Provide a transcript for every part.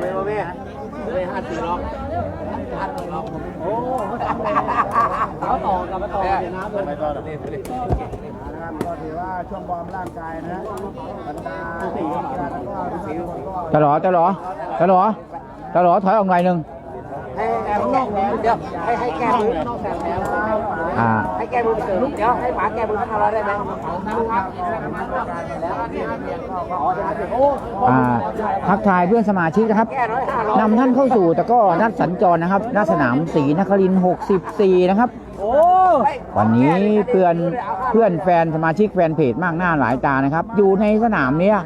ไม่ว่าแม่เลยห้าสี่ล็อกห้าสี่ล็อกโอ้เขาต่อกับมาต่อน้ำเลยไม่ต่อนี่นะครับก็ถือว่าช่วงวอร์มร่างกายนะบรรดาแล้วก็ทุกคนก็ตะหลอตะหลอตะหลอตะหลอถอยออกหน่อยหนึ่งให้แอบนอกแล้วเดี๋ยวให้ให้แก้มือนอกแสงแล้วอ่าให้แก้มือเสริมเดี๋ยวให้ป๋าแก้มือพันห้าร้อยได้ไหม อ่าทักทายเพื่อนสมาชิกนะครับนำท่านเข้าสู่ตะกร้อนัดสัญจรนะครับหน้าสนามศรีนครินทร์64 นะครับ วันนี้เพื่อนเพื่อนแฟนสมาชิกแฟนเพจมากหน้าหลายตานะครับ อยู่ในสนามเนี้ย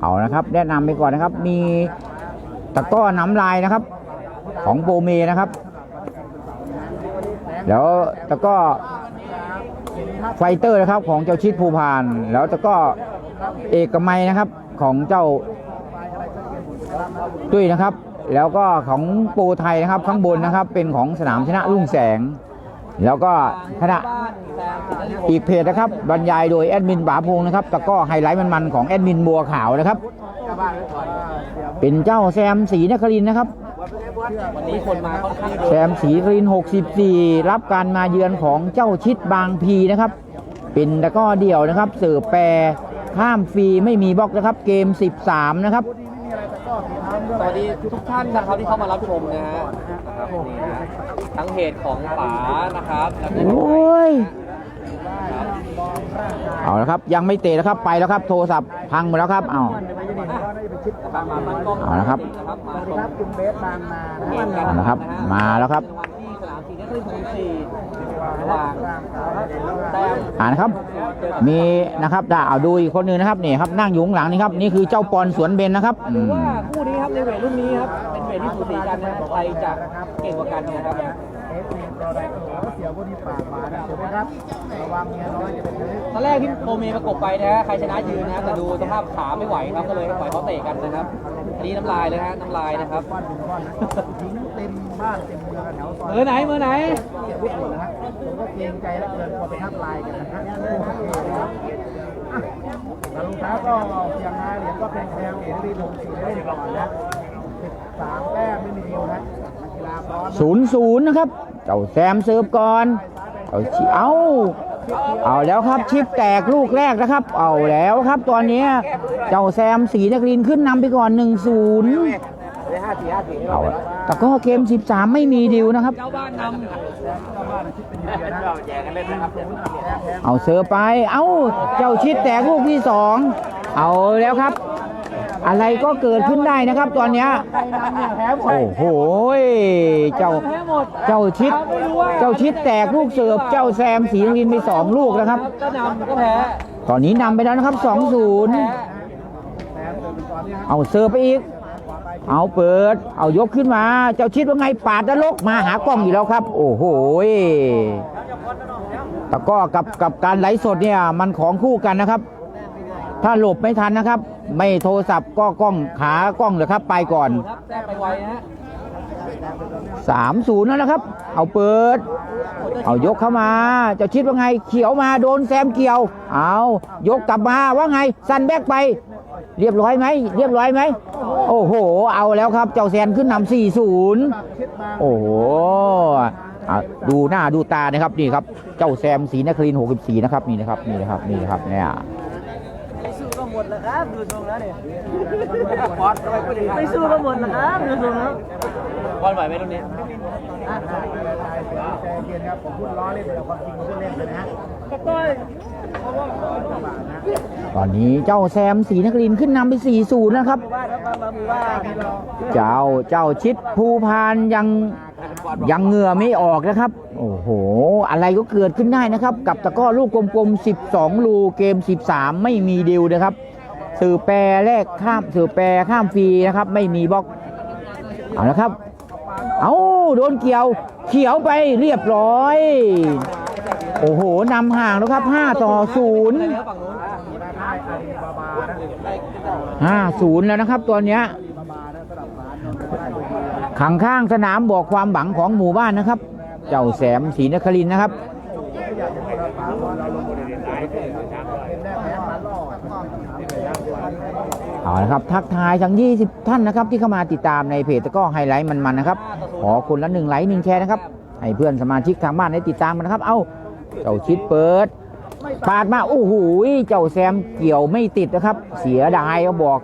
เอานะครับ แนะนำไปก่อนนะครับ มีตะกร้อน้ำลายนะครับ ของโบเมนะครับ แล้วตะกร้อ ไฟเตอร์นะครับของเจ้าชิดภูพาน แล้วตะกร้อเอกมัยนะครับของเจ้าตุ้ยนะครับ แล้วก็ของปรไทยนะครับข้างบนนะครับเป็นของสนามชนะรุ่งแสง แล้วก็คณะอีกเพจนะครับบรรยายโดยแอดมินป๋าพงนะครับแต่ก็ไฮไลท์มันๆของแอดมินบัวขาวนะครับ เป็นเจ้าแซมสีนครินนะครับ วันนี้คนมาค่อนข้างเยแซอะมสีนครินทร์64 รับการมาเยือนของเจ้าชิดบางพีนะครับ เป็นตะกร้อเดี่ยวนะครับเสิร์ฟแปรข้ามฟรีไม่มีบล็อกนะครับ เกม 13 นะครับ สวัสดีทุกท่านนะครับที่เข้ามารับชมนะฮะนะครับนี่นะทั้งเพจของป๋านะครับแล้วก็โอ้ยเอาละครับ ยังไม่เตะแล้วครับไปแล้วครับ โทรศัพท์พังหมดแล้วครับเอาน เอาละครับนะครับมาชมครับคุณเบสบางนานะเกมกันเอาละครับ มาแล้วครับวันที่สนามสีนครินทร์สี่ระหว่างแต้มอ่านะครับ มีนะครับดาเอาดูอีกคนหนึงนะครับนี่ครับนั่งอยู่ข้างหลังนี่ครับนี่คือเจ้าปอนสวนเบนนะครับดูอืมว่าคู่นี้ครับในเวทรุ่นนี้ครับเป็นเวทที่สูสีกันนะครับใครจะเก่งกว่ากันนะครับเอฟซีตัวใดก็หัวเสียวพวกนี้ปากหมานะถูกไหมครับระวังเมียน้อยจะเป็นเรื่องตอนแรกที่โปรเมย์ประกบไปนะฮะใครชนะยืนนะฮะแต่ดูสภาพขาไม่ไหวครับก็เลยปล่อยเขาเตะกันนะครับอันนี้น้ำลายเลยฮะน้ำลายนะครับก้อนเป็นก้อนนะทิ้งเต็มบ้านเต็มเมืองแถวซอยเมือไหนเมือไหนเสียทุกคนนะฮะผมก็เกรงใจแล้วเกินพอไปทักไลน์กันนะฮะโอเคนะครับอะแล้วลุงท้าก็เพียงห้าเหรียญก็เป็นแชมป์เหรียญที่ลงสีได้ก่อนนะสิบสามแต้มไม่มีดิวนะ ศูนย์ศูนย์นะครับ เจ้าแซมเสิร์ฟก่อนเอาชิเอาเอาแล้วครับชิปแตกลูกแรกนะครับ เอาแล้วครับตอนนี้เจ้าแซมสีนครินขึ้นนำไปก่อน1 0เลยห้าสี่ห้าสี่เอาแต่ก็เกม 13 ไม่มีดิวนะครับเจ้าบ้านนำเราแย่กันเล่นะครับเอาเสิร์ฟไป เอาเจ้าชิดแตกลูกที่สอง เอาแล้วครับ อะไรก็เกิดขึ้นได้นะครับ ตอนเนี้ยโอ้โหเจ้าแพ้หมดเจ้าชิด เจ้าชิดแตกลูกเสิร์ฟเจ้าแซมสีนครินทร์ไปสองลูกนะครับ ก็นำก็แพ้ตอนนี้นำไปแล้วนะครับแพ้2-0เอาเสิร์ฟไปอีก เอาเปิด เอายกขึ้นมา เจ้าชิดว่าไงปาดนรกมาหากล้องอยู่แล้วครับ โอ้โหตะกร้อกับกับการไลฟ์สดเนี่ยมันของคู่กันนะครับ ถ้าหลบไม่ทันนะครับ ไม่โทรศัพท์ก็กล้องขากล้องเลยครับ ไปก่อนครับแต้มไปไวนะฮะ3-0แล้วนะครับ เอาเปิด เอายกเข้ามาเจ้าชิดว่าไง เขียวมาโดนแซมเกี่ยว เอายกกลับมาว่าไง สันแบกไป เรียบร้อยไหม เรียบร้อยไหม โอ้โห เอาแล้วครับ เจ้าแซนขึ้นนำ4-0โอ้โหดูหน้าดูตานะครับนี่ครับ เจ้าแซมสีนครินทร์64นะครับนี่นะครับนี่นะครับนี่นะครับเนี่ย ม่สู้ก็หมดแล้วครับดูทรงแล้วเนี่ยบอลทำไมพูดอย่างนี้ไม่สู้ก็หมดแล้วครับดูทรงแล้วบอลไหวไหมรุ่นนี้ใจเย็นครับผมพูดล้อเล่นแต่ความจริงผมพูดเล่นเลยนะฮะตอนนี้เจ้าแซมสีนครินทร์ขึ้นนำไป4-0นะครับบ้านครับมาหมู่บ้านเจ้าเจ้าชิดภูพานยัง ยังเหงื่อไม่ออกนะครับ โอ้โห อะไรก็เกิดขึ้นได้นะครับ กับตะก้อลูกกลมๆ 12 ลูเกม 13 ไม่มีดิวนะครับ สื่อแปรแรกข้ามสื่อแปรข้ามฟรีนะครับ ไม่มีบล็อก เอาละครับ เอาโดนเกี่ยว เขียวไปเรียบร้อย โอ้โหนำห่างแล้วครับ 5 ต่อ0แล้วฝั่งนู้น5-0 แล้วนะครับ ตัวเนี้ย ขังข้างสนามบอกความหวังของหมู่บ้านนะครับ เจ้าแสมศรีนครินนะครับ เอาละครับ ทักทายทั้ง 20 ท่านนะครับ ที่เข้ามาติดตามในเพจตะก้อไฮไลท์มันๆนะครับ ขอคนละหนึ่งไลค์หนึ่งแชร์นะครับ ให้เพื่อนสมาชิกทางบ้านได้ติดตามมันนะครับ เอ้า เจ้าชิดเปิดปาดมาโอ้โหเจ้าแซมเกี่ยวไม่ติดนะครับ เสียดายเขาบอก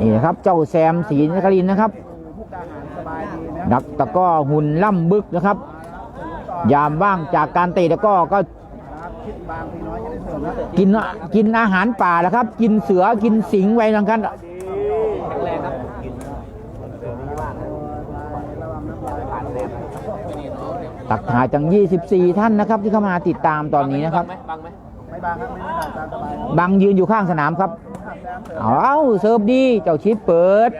นี่นะครับ เจ้าแซมศรีนครินนะครับ นะนักตะก้อหุ่นล่ำบึกนะครับ ยามว่างจากการเตะตะก้อก็กินกินอาหารป่าแล้วครับ กินเสือกินสิงไว้ทังกันแข็งแรงครับตักทายจัง 24 ท่านนะครับ ที่เข้ามาติดตามตอนนี้นะครับบังยืนอยู่ข้างสนามครับ เอาเสิร์ฟดี เจ้าชิดเปิด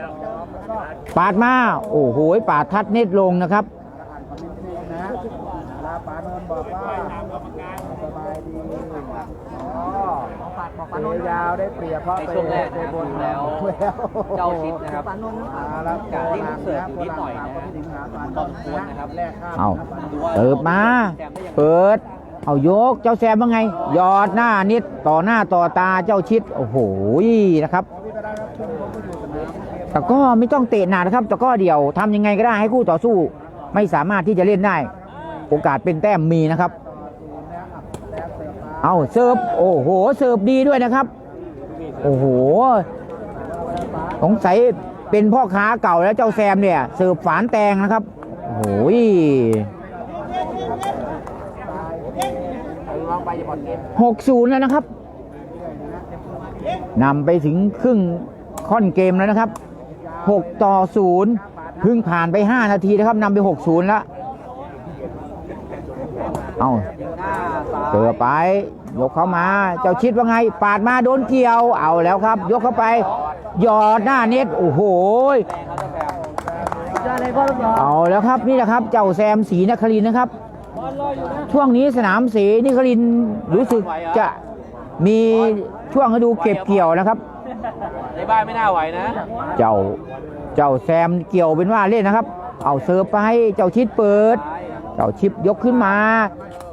ปาดมา โอ้โหปาดทัดเน็ตลงนะครับนะลาปานนท์บอกว่าสบายดีอ๋อปาดบอกปานนท์ยาวได้เปรียบเพราะในช่วงแรกนะครับดูแล้วเจ้าชิดนะครับมาแล้วการที่เสิร์ฟอยู่นิดหน่อยนะที่ถึงหาปานตอนควรนะครับแรกข้ามเอาครับปานนท์เติบมา เปิด เอายกเจ้าแซมว่าไงหยอดหน้านิดต่อหน้าต่อตาเจ้าชิด โอ้โหนะครับ พี่ก็ได้ครับช่วงผมก็อยู่สนามเกมแต่ก็ไม่ต้องเตะหนักนะครับแต่ก็เดี่ยวทำยังไงก็ได้ให้คู่ต่อสู้ ไม่สามารถที่จะเล่นได้ โอกาสเป็นแต้มมีนะครับ เอาเสิร์ฟโอ้โหเสิร์ฟดีด้วยนะครับ โอ้โหสงสัยเป็นพ่อค้าเก่าแล้วเจ้าแซมเนี่ยเสิร์ฟฝานแตงนะครับโอ้โหลองไปอย่าผ่อนเกมหกศูนย์แล้วนะครับนำไปถึงครึ่งค่อนเกมแล้วนะครับ 6 ต่อ 0 เพิ่งผ่านไป 5 นาทีนะครับนำไป 6 0 แล้ว เอาหน้าเสือไป ยกเข้ามา เจ้าชิดว่าไง ปาดมาโดนเกี่ยว เอาแล้วครับ ยกเข้าไป หยอดหน้าเน็ต โอ้โหเอาแล้วครับนี่แหละครับ เจ้าแซมศรีนครินนะครับ ช่วงนี้สนามศรีนครินร์รู้สึกจะมีช่วงฤดูเก็บเกี่ยวนะครับ ในบ้านไม่น่าไหวนะเจ้าเจ้าแซมเกี่ยวเป็นว่าเล่นนะครับ เอาเสิร์ฟไปเจ้าชิดเปิด เจ้าชิปยกขึ้นมา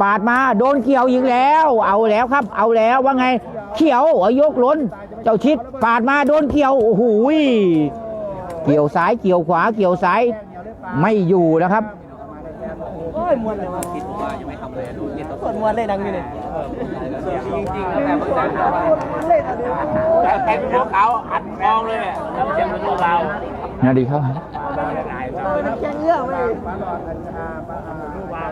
ปาดมาโดนเกี่ยวอีกแล้ว เอาแล้วครับ เอาแล้วว่าไง เขียวเอายกล้น เจ้าชิดปาดมาโดนเกี่ยวโอ้โหยเกี่ยวซ้ายเกี่ยวขวาเกี่ยวซ้ายไม่อยู่นะครับ วนเลยว่าคิดว่ายังไม่ทำเลยดูเก็บตัวมวนเลยดังอยู่เลยจริงๆแล้วแต่บางแต่แต่เป็นพวกเขาอัดกองเลยเนี่ยแล้วเจ็บเป็นพวกเรานาดีครับปานนท์อ่าปานอ่าลูกวาง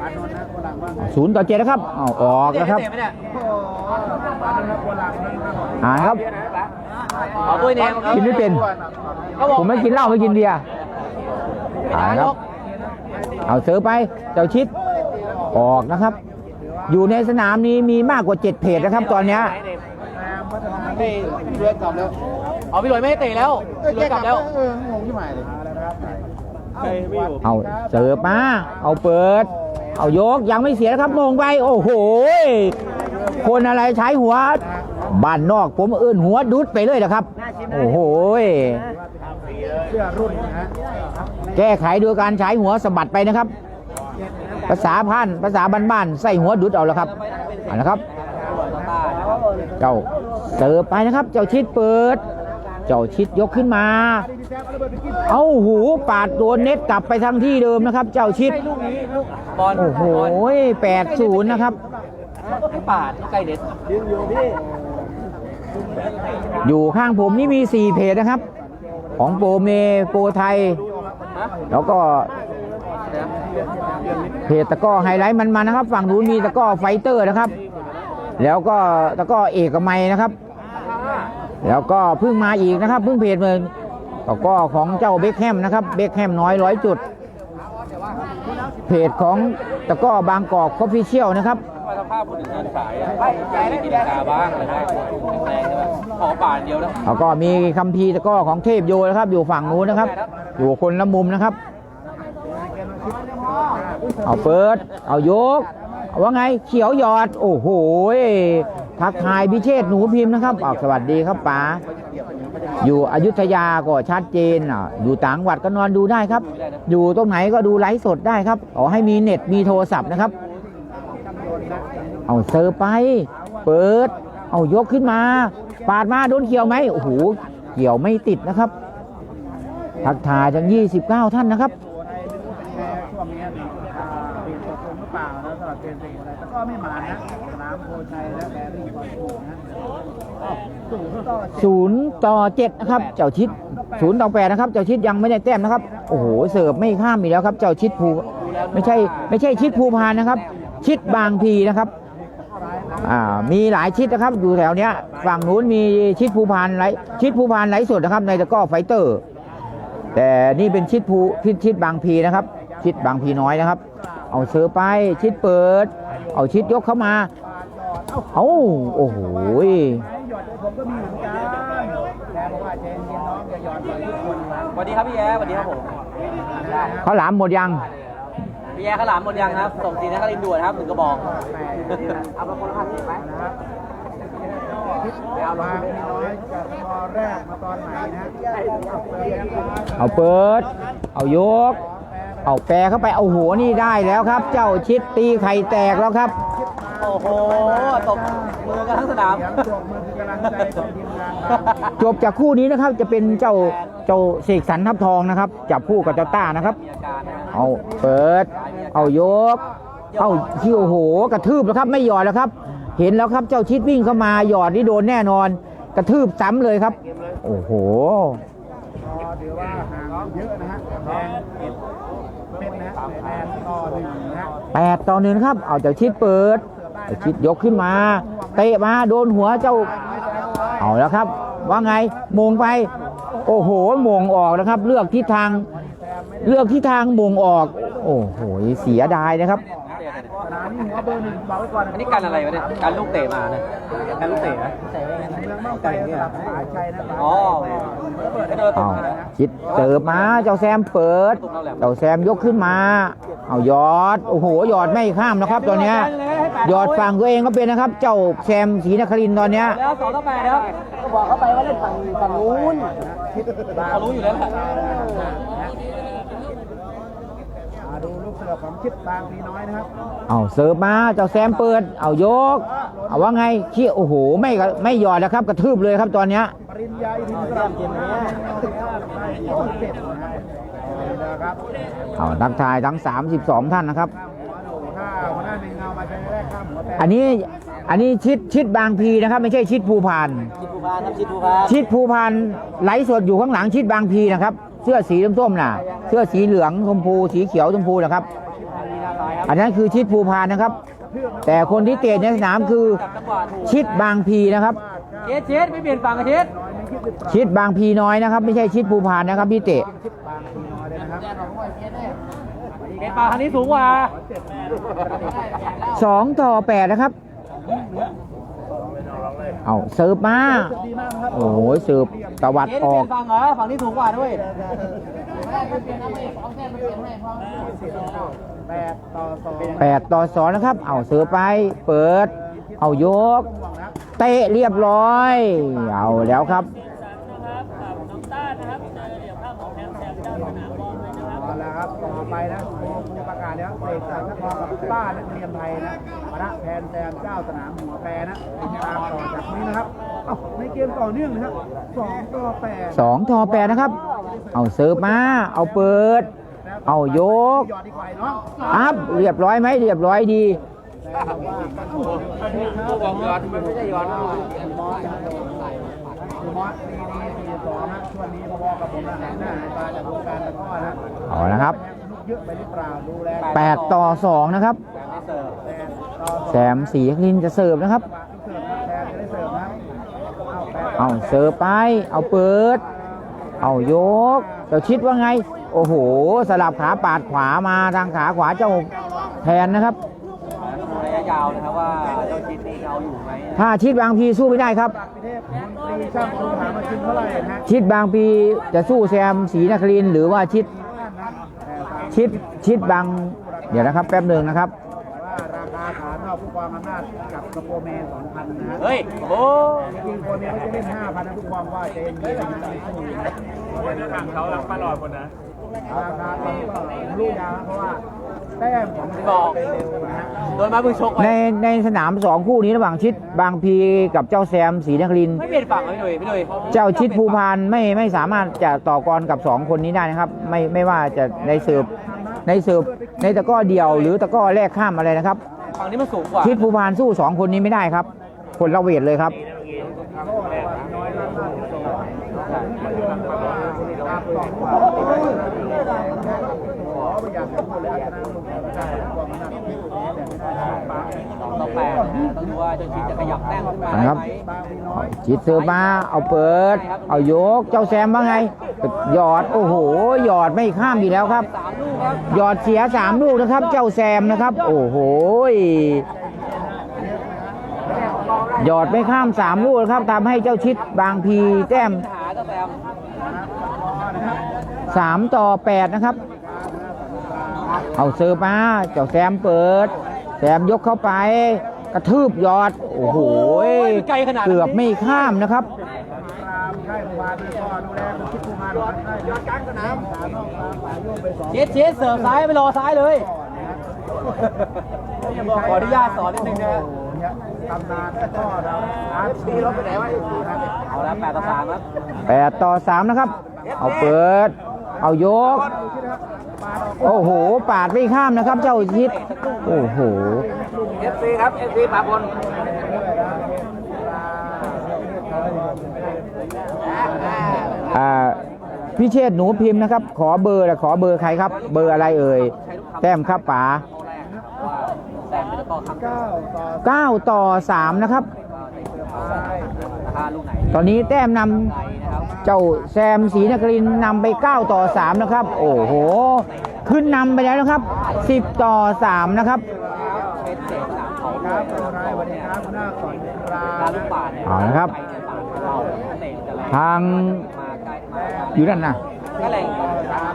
ปานนท์นะคนหลังว่าไงศูนย์ต่อเจ็ดนะครับเอาออกแล้วครับเตะไหมเนี่ยโอ้ปานนท์นะคนหลังนะอ่าครับเอาด้วยเนี่ยกินไม่เป็น ผมไม่กินเหล้าไม่กินเบียร์อ่าครับ เอาเสือไป เจ้าชิด ออกนะครับ อยู่ในสนามนี้มีมากกว่า 7 เพจนะครับตอนเนี้ยไม่เลือกกลับแล้วเอาพี่หลอยไม่ให้เตะแล้วพี่หลอกลับแล้วเอองงที่หมายเลยนะครับใครไม่อยู่เอาเสิร์ฟมาเอาเปิด เอายกยังไม่เสียนะครับมงไป โอ้โห คนอะไรใช้หัวบ้านนอกผมเอื้นหัวดุดไปเลยนะครับ โอ้โหแก้ไขโดยการใช้หัวสะบัดไปนะครับ ภาษาพันธุ์ภาษาบ้านๆใส่หัวดุดเอาแล้วครับเอาละครับ เจ้าเสิร์ฟไปนะครับ เจ้าชิดเปิด เจ้าชิดยกขึ้นมา เอาหูปาดโดนเน็ตกลับไปทางที่เดิมนะครับ เจ้าชิดบอลโอ้โหแปดศูนย์นะครับปาดใกล้เด็ดยืนอยู่พี่อยู่ข้างผมนี่มี 4 เพจนะครับ ของโปรเมโปรไทย แล้วก็ เพจตะกร้อไฮไลท์มันมานะครับ ฝั่งนู้นมีตะกร้อไฟเตอร์นะครับ แล้วก็ตะกร้อเอกมัยนะครับ แล้วก็เพิ่งมาอีกนะครับเพิ่งเพจเมืองตะกร้อของเจ้าเบคแฮมนะครับเบคแฮมน้อยร้อยจุด เพจของตะกร้อบางกอกคอฟฟิเชียลนะครับว่าสภาพคนอื่นเดินสายอะใจได้กินกาบ้างอะไรได้แข็งแรงใช่ไหมขอป่านเดียวนะแล้วก็มีคัมภีร์ตะกร้อของเทพโยนะครับ อยู่ฝั่งนู้นนะครับ อยู่คนละมุมนะครับ เอาเปิด เอายกเอาว่าไงเขียวหยอด โอ้โหทักทายพิเชษหนูพิมพ์นะครับอาวสวัสดีครับป๋าอยู่อยุธยาก็ชัดเจนอะอยู่ต่างจังหวัดก็นอนดูได้ครับ อยู่ตรงไหนก็ดูไลฟ์สดได้ครับขอให้มีเน็ตมีโทรศัพท์นะครับ เอาเซอร์ไป เปิด เอายกขึ้นมา ปาดมาโดนเกี่ยวไหมโอ้โหเกี่ยวไม่ติดนะครับทักทายทั้ง 29 ท่านนะครับ เปล่าแล้วสำหรับเปลี่ยนสิ่งอะไรแต่ก็ไม่หมานะสนามโพชัยและแบริ่งคอนถูกนะศูนย์ต่อเจ็ดศูนย์ต่อเจ็ดนะครับ เจ้าชิดศูนย์ต่อแปดนะครับ เจ้าชิดยังไม่ได้แต้มนะครับ โอ้โห เสิร์ฟไม่ข้ามอีกแล้วครับ เจ้าชิดภู ไม่ใช่ ไม่ใช่ชิดภูพานนะครับ ชิดบางพีนะครับ อ่า มีหลายชิดนะครับ อยู่แถวเนี้ย ฝั่งนู้นมีชิดภูพานไหลชิดภูพานไหลสดนะครับ ในตะกร้อไฟเตอร์ แต่นี่เป็นชิดภูชิดชิดบางพีนะครับ ชิดบางพีน้อยนะครับ เอาเสือไปชิดเปิด เอาชิดยกเข้ามา เอาโอ้โหหยอดผมก็มีเหมือนกันแต่บอกว่าเจนเย็นน้องอย่าหยอดเลยทุกคนนะสวัสดีครับพี่แย้สวัสดีครับผมเขาหลามหมดยังพี่แย้ข้าวหลามหมดยังครับส่งสีนักรินทร์ด่วนครับหนึ่งกระบอกเอามาคนละพันสิบไหมนะครับเอาวางน้อยกับพอแรกมาตอนไหนนะเอาเปิดแล้วครับเอาเปิด เอายก เอาแปรเข้าไปเอาหัวนี่ได้แล้วครับ เจ้าชิดตีไข่แตกแล้วครับ โอ้โหตบมือกันทั้งสนามเสียงปรบมือคือกำลังใจของทีมงานครับจบจากคู่นี้นะครับ จะเป็นเจ้าเจ้าเสกสรรทับทองนะครับจับคู่กับเจ้าต้านะครับมีอาการนะเอาเปิด เอายก เอาที่โอ้โหกระทืบแล้วครับ ไม่หยอดแล้วครับ เห็นแล้วครับเจ้าชิดวิ่งเข้ามาหยอดนี่โดนแน่นอน กระทืบซ้ำเลยครับ โอ้โหก็ถือว่าห่างเยอะนะฮะแดงเอ็ดเป็นนะแปด ต่อหนึ่งนะฮะแปดต่อหนึ่งครับ เอาเจ้าชิดเปิดเจ้าชิดยกขึ้นมา เตะมาโดนหัวเจ้า เอาแล้วครับ ว่าไงมงไป โอ้โหมงออกนะครับ เลือกทิศทาง เลือกทิศทางมงออก โอ้โหเสียดายนะครับ สนามนี้หัวเบอร์หนึ่งบอกไว้ก่อนอันนี้การอะไรวะเนี่ยการลูกเตะมาเนี่ยการลูกเตะนะเมืองบ้างใจสลับสายชัยนะอ๋อก็เดินตกเอามานะชิดเติบมาเจ้าแซมเปิด เจ้าแซมยกขึ้นมา เอายอดโอ้โหหยอดไม่ข้ามนะครับตอนเนี้ยหยอดฝั่งตัวเองก็เป็นนะครับ เจ้าแซมศรีนครินทร์ตอนเนี้ยแล้วสองต่อแปดแล้วก็บอกเขาไปว่าเล่นฝั่งฝั่งนู้นเขารู้อยู่แล้วแหละมาดูลูกเสือของชิดบางพีน้อยนะครับเอาเสิร์ฟมาเจ้าแซมเปิด เอายก เอาว่าไงเขี้ยโอ้โหไม่กระไม่หยอดแล้วครับ กระทืบเลยครับตอนเนี้ยปริญญาอินทร์สลับเกมนี้เจ็ดนะครับเอาทักทายทั้ง 32 ท่านนะครับข้ามหัวหน้าหนึ่งเงามาใช้แรกข้ามหัวแปดอันนี้อันนี้ชิดชิดบางพีนะครับ ไม่ใช่ชิดภูพานชิดภูพานครับชิดภูพานชิดภูพานไหลฟ์สดอยู่ข้างหลังชิดบางพีนะครับ เสื้อสีส้มๆน่ะ เสื้อสีเหลืองชมพูสีเขียวชมพูนะครับ อันนั้นคือชิดภูพานนะครับ แต่คนที่เตะในสนามคือจังหวะถูกชิดบางพีนะครับ เช็ดเช็ดไม่เปลี่ยนฝั่งกับเช็ดชิดบางพีน้อยนะครับ ไม่ใช่ชิดภูพานนะครับที่เตะชิดบางพีน้อยเลยนะครับเอ็นปลาคันนี้สูงกว่าสองต่อแปดนะครับ เอาเสิร์ฟมา ดีมากนะครับโอ้โหเสิร์ฟตวัดเช็ดอเปอลี่ยกนฝั่งเหรอฝั่งนี้สูงกว่าด้วยแปดต่อสองแปดต่อสองนะครับ เอาเสิร์ฟไป เปิด เอายก เตะเรียบร้อย เอาแล้วครับเอาละครับต่อไปนะโอ้ผู้ประกาศ แล้วเสกสรรนครกับป้านักเรียนไทยนะพระแทนแซมเจ้าสนามหัวแปรนะติดตามต่อจากนี้นะครับเอ้าในเกมต่อเนื่องนะครับสองต่อแปดสองต่อแปดนะครับ เอาเสิร์ฟมา เอาเปิด เอายก หยอดดีกว่าเนาะอัพเรียบร้อยไหมเรียบร้อยดี ผู้กองยอดมันไม่ใช่ยอดคือมอสปีนี้ปีสองนะช่วงนี้พอๆกับผมนะหายหน้าหายตาจากวงการตะกร้อนะ เอานะครับ เยอะไปหรือเปล่าดูแลแปดต่อสองนะครับไม่เสิร์ฟแปดต่อแซมสีคลินจะเสิร์ฟนะครับเสิร์ฟนะแทนจะได้เสิร์ฟนะเอาแปดเอาเสิร์ฟไป เอาเปิด เอายก เจ้าชิดว่าไง โอ้โห สลับขาปาดขวามาทางขาขวาเจ้าแทนนะครับระยะยาวนะครับว่าเจ้าชิดนี่เอาอยู่ไหมถ้าชิดบางพีสู้ไม่ได้ครับพิเทพมนตรีช่างครูถามมาชิมเท่าไหร่นะฮะชิดบางพีจะสู้แซมสีนครินทร์หรือว่าชิด ชิดชิดบางเดี๋ยวนะครับแป๊บหนึ่งนะครับว่าราคาฐานนอกผู้กองอำนาจกับกระโปรแมนสองพันนะฮะเฮ้ยโอ้จริงๆคนนี้เขาจะเล่นห้าพันนะผู้กองว่าเจนเย็นๆไม่สู้นะฝั่งเขารักป้าหลอดคนนะราคาตอนนี้ก็รู้ยาวนะเพราะว่า แต้มของบอกโดนมาเพิ่งชกไปในในสนามสองคู่นี้ระหว่างชิดบางพีกับเจ้าแซมศรีนครินทร์ไม่เปลี่ยนฝั่งเลยพี่หนุ่ยพี่หนุ่ยเจ้าชิดภูพานไม่ไม่สามารถจะต่อกรกับสองคนนี้ได้นะครับ ไม่ไม่ว่าจะในเสิร์ฟในเสิร์ฟในตะกร้อเดี่ยว หรือตะกร้อแรกข้ามอะไรนะครับฝั่งนี้มันสูงกว่า ชิดภูพานสู้สองคนนี้ไม่ได้ครับ คนละเวทเลยครับ สองต่อแปดนะฮะต้องดูว่าเจ้าชิดจะขยับแต้มขึ้นมาคได้รับ ไหมชิดเสิร์ฟมาเอาเปิด เอายกเจ้าแซมว่าไง หยอดโอ้โห หยอดไม่ข้ามอีกแล้วครับ สามลูกครับหยอดเสียสามลูกนะครับ เจ้าแซมนะครับ โอ้โหหยอดไม่ข้ามสามลูกนะครับทำให้เจ้าชิดบางพีแต้มหาเจ้าแซมสามต่อแปดนะครับ เอาเสิร์ฟมาเจ้าแซมเปิด แซมยกเข้าไป กระทืบยอด โอ้โหไกลขนาดนั้นเกือบไม่ข้ามนะครับค่ายผู้วานก็ดูแลคุณคิดผู้วานค่ายยอดกลางสนามสามนอกสามฝ่ายร่วมไปสอนชิดชิดเสิร์ฟซ้ายไปรอซ้ายเลยขออนุญาตสอนนิดนึงนะฮะเนี่ยตำนานแล้วก็เราอาร์ตีรถไปไหนวะไอ้ตีนะเอาละแปดต่อสามครับแปดต่อสามนะครับ เอาเปิด เอายก โอ้โห ปาดไม่ข้ามนะครับ เจ้าชิดโอ้โหเอ ฟซีครับเอฟซีปาบนอ่าพิเชษหนูพิมพ์นะครับ ขอเบอร์ละขอเบอร์ใครครับ เบอร์อะไรเอ่ย แต้มครับป๋าเก้าต่อ9ต่อ3นะครับ ตอนนี้แต้มนำเจ้าแซมศรีนครินนำไป 9 ต่อ 3 นะครับ โอ้โห ขึ้นนำไปแล้วนะครับ 10 ต่อ 3 นะครับามเขาครับรายวันนี้ครับหน้าก่อนราการลูกป่าเนี่ยเอาละครับไปเนี่ยป่าเราเตะจะแรงทางอยู่นั่นนะก็แรง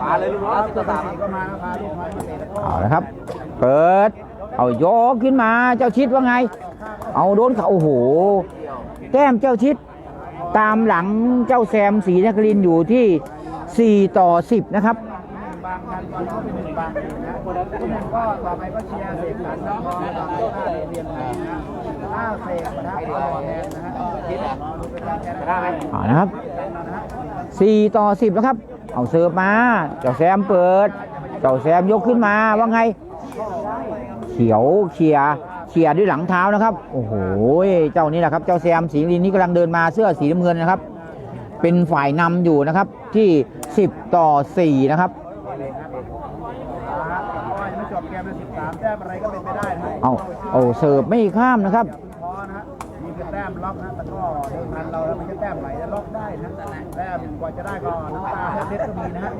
ป่าเลยลูกน้องต่อสามก็มาพาลูกมาเตะตะก้อเอาละครับ เปิด เอายกขึ้นมาเจ้าชิดว่าไง เอาโดนเขาโอ้โห แต้มเจ้าชิด ตามหลังเจ้าแซมศรีนครินทร์อยู่ที่ 4 ต่อ 10 นะครับางทันตอนเขาเป็นบางนะคนละหนึ่งก็ต่อไปก็เชียร์เสกสรรน้องๆต่อไปก็เรียนไทยนะห้าเสกปะทะต่อแทนนะฮะคิดอะเป็นการแข่งขันเอานะครับ4ต่อ10นะครับ เอาเสิร์ฟมา เจ้าแซมเปิด เจ้าแซมยกขึ้นมาว่าไง เขียวเขียเขียด้วยหลังเท้านะครับ โอ้โห เจ้านี่แหละครับ เจ้าแซมสีรินนี่กำลังเดินมาเสื้อสีน้ำเงินนะครับ เป็นฝ่ายนำอยู่นะครับที่ 10 ต่อ 4 นะครับ ก็ยังไม่จบเกมเลยสิบสาม แต้มอะไรก็เป็นไปได้นะเอาเอาเสิร์ฟไม่ข้ามนะครับพอนะฮะมีคือแต้มล็อกนะแต่ก็เดินทันเราแล้วมันจะแต้มไหลจะล็อกได้นะแต้มกว่าจะได้ก็น้ำตาแทบเล็ดก็มีนะฮะ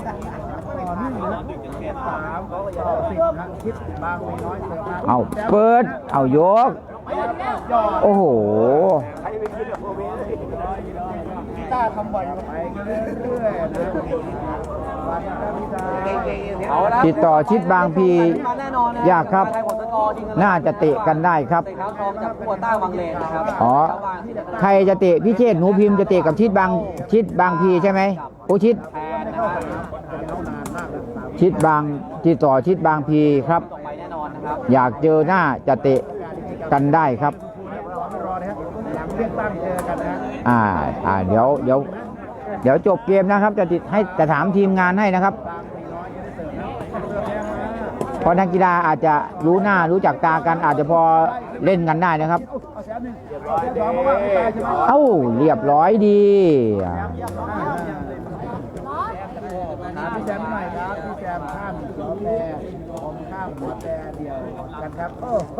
ต่อหนึ่งนะสามต่อสิบนะคิดบางมีน้อยเสิร์ฟมาเอาเปิด เอายกยอดโอ้โหกีตาร์ทำบ่อยไปเรื่อยๆนะ วันนี้พิธาเอาละติดต่อชิดบางพีแน่นอนนะยากครับไทยผลสกอร์จริงๆน่าจะเตะกันได้ครับเตะเท้าทองจากกัวต้าวังเลนนะครับอ๋อใครจะเตะพี่เชษฐ์หนูพิมพ์จะเตะกับชิดบางชิดบางพีใช่ไหมโอ้ชิดแทนนะครับชิดบางติดต่อชิดบางพีครับต่อไปแน่นอนนะครับ อยากเจอหน้าจะเตะกันได้ครับรอไม่รอนะฮะหลังเลือกตั้งเจอกันนะฮะอ่าอ่าเดี๋ยวเดี๋ยว เดี๋ยวจบเกมนะครับจะติดให้จะถามทีมงานให้นะครับเพราะนักกีฬาอาจจะรู้หน้ารู้จักตากันอาจจะพอเล่นกันได้นะครับ เอาแสนหนึ่งเอาแสนสองเพราะว่าไม่ตายใช่ไหมเอ้าเรียบร้อยดีอ่าถามพี่แซมหน่อยครับพี่แซมข้ามหัวแพรผมข้ามหัวแพรเดียวกันครับ โอ้โห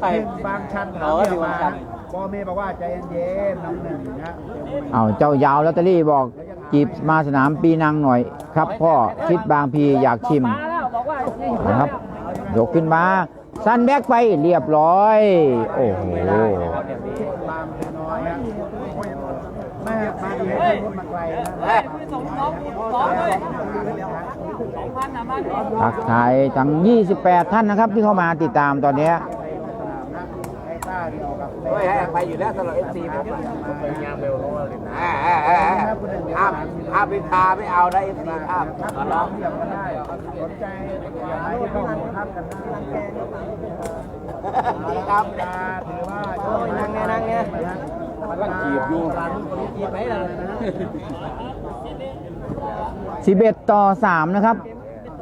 ใครหนึ่งบางชันถามเดียวมา บอเมย์บอกว่าใจเย็นๆน้ำหนึ่งนะเอาเจ้ายาวลอตเตอรี่บอกจีบมาสนามปีนังหน่อย ครับพ่อชิดบางพีอยากชิมนะครับยกขึ้นมาสั้นแบ็กไปเรียบร้อย โอ้โหบางน้อยนะแม่มาดีให้รถมาไกลนะทักทายทั้ง 28 ท่านนะครับที่เข้ามาติดตามตอนเนี้ยไอ้ยวกับแฮ้ยให้อภัยอยู่แล้วสำหรับเอฟซีผมยางเบลอ่าอ่าอ่าห้ามห้ามเป็นตาไม่เอาได้เอฟซีห้ามขอร้องเทียมก็ได้สนใจอยากให้เข้ามาทับกันได้ครับถือว่าโอ้ยนั่งเนี่ยนั่งเนี่ยมันก็จีบอยู่จีบไหมล่ะ11ต่อ3นะครับ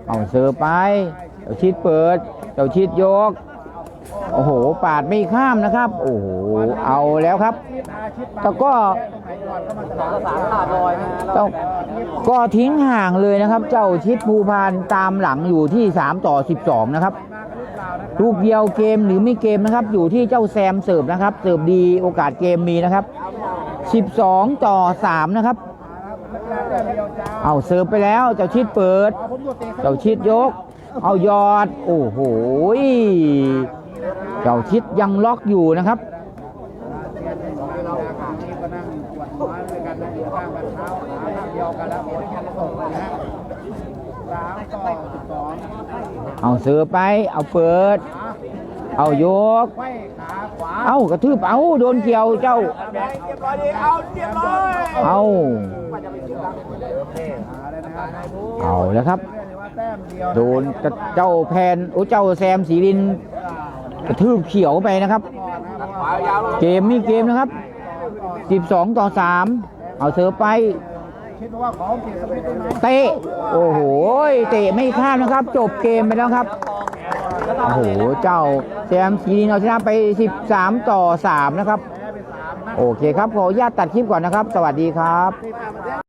เอาเสือไป เจ้าชิดเปิด เจ้าชิดยก โอ้โห ปาดไม่ข้ามนะครับ โอ้โห เอาแล้วครับ แต่ก็สามขาดลอยนะเจ้าก็ทิ้งห่างเลยนะครับ เจ้าชิดภูพานตามหลังอยู่ที่ 3 ต่อ 12 นะครับลูกเดียวเกมหรือไม่เกมนะครับ อยู่ที่เจ้าแซมเสิร์ฟนะครับ เสิร์ฟดีโอกาสเกมมีนะครับ 12 ต่อ 3 นะครับ เอาเสิร์ฟไปแล้วเจ้าชิดเปิด เจ้าชิดยก เอายอด โอ้โห เจ้าชิดยังล็อกอยู่นะครับเราเสามต่อสองเอาเฟไป เอาเปิด เอายก เอากระทืบเอาโดนเกี่ยวเจ้า เอาเอาเอาแล้วครับ โดนเจ้าแพนโอ้เจ้าแซมสีริน กระทืบเขียวไปนะครับ เกมมีเกมนะครับ 12 ต่อ 3 เอาเสิร์ฟไปเตะโอ้โหเตะไม่ข้ามนะครับ จบเกมไปแล้วครับโอ้โหเจ้าแซมสีนเอาชนะไป 13 ต่อ 3 นะครับ โอเคครับ ขออนุญาตตัดคลิปก่อนนะครับ สวัสดีครับ